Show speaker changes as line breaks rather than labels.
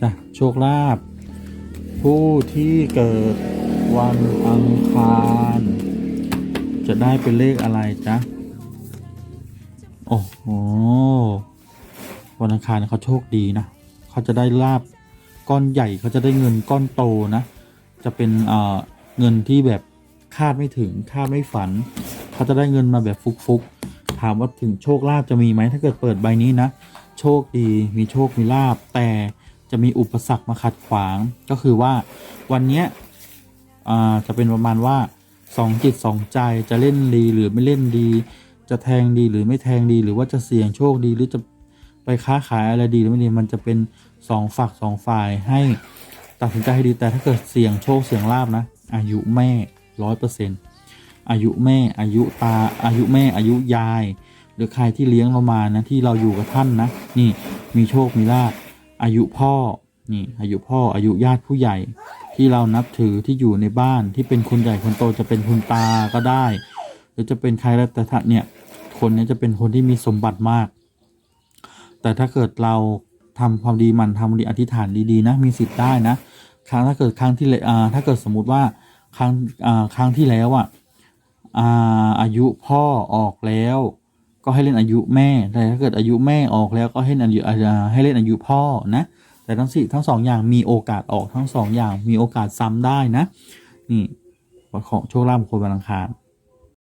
จ้ะโชคลาภผู้ที่เกิดวันอังคาร จะได้เป็นเลขอะไรจ๊ะโอ้โหวันอังคารเขาโชคดีนะเขาจะได้ลาบก้อนใหญ่เขาจะได้เงินก้อนโตนะ จะเป็นเอ่อเงินที่แบบคาดไม่ถึงคาดไม่ฝัน เขาจะได้เงินมาแบบฟุกๆถามว่าถึงโชคลาภจะมีไหมถ้าเกิดเปิดใบนี้นะ โชคดีมีโชคมีลาบแต่ จะมีอุปสรรคมาขัดขวาง ก็คือว่าวันเนี้ยจะเป็นประมาณว่าสองจิตสองใจจะเล่นดีหรือไม่เล่นดี จะแทงดีหรือไม่แทงดี หรือว่าจะเสี่ยงโชคดีหรือจะไปค้าขายอะไรดีหรือไม่ดีมันจะเป็นสองฝักสองฝ่ายให้ตัดสินใจให้ดีแต่ถ้าเกิดเสี่ยงโชคเสี่ยงลาบนะ อายุแม่ร้อยเปอร์เซ็นต์อายุแม่อายุตาอายุแม่อายุยาย หรือใครที่เลี้ยงเรามานะที่เราอยู่กับท่านนะนี่มีโชคมีลาภ อายุพ่อนี่อายุพ่ออายุญาติผู้ใหญ่ ที่เรานับถือที่อยู่ในบ้านที่เป็นคนใหญ่คนโตจะเป็นคุณตาก็ได้ หรือจะเป็นใครแล้วแต่ถ้าเนี่ยคนนี้จะเป็นคนที่มีสมบัติมาก แต่ถ้าเกิดเราทำความดีมันทำดีอธิษฐานดีๆนะมีสิทธิ์ได้นะครั้งถ้าเกิดครั้งที่เลยอ่าถ้าเกิดสมมุติว่าครั้งอ่าครั้งที่แล้วอะอาอายุพ่อออกแล้ว ก็ให้เล่นอายุแม่ แต่ถ้าเกิดอายุแม่ออกแล้วก็ให้เล่นอายุอ่าให้เล่นอายุพ่อนะ แต่ทั้งสี่ทั้งสองอย่างมีโอกาสออกทั้งสองอย่างมีโอกาสซ้ำได้นะ นี่ของโชคลาภของคนวันอังคาร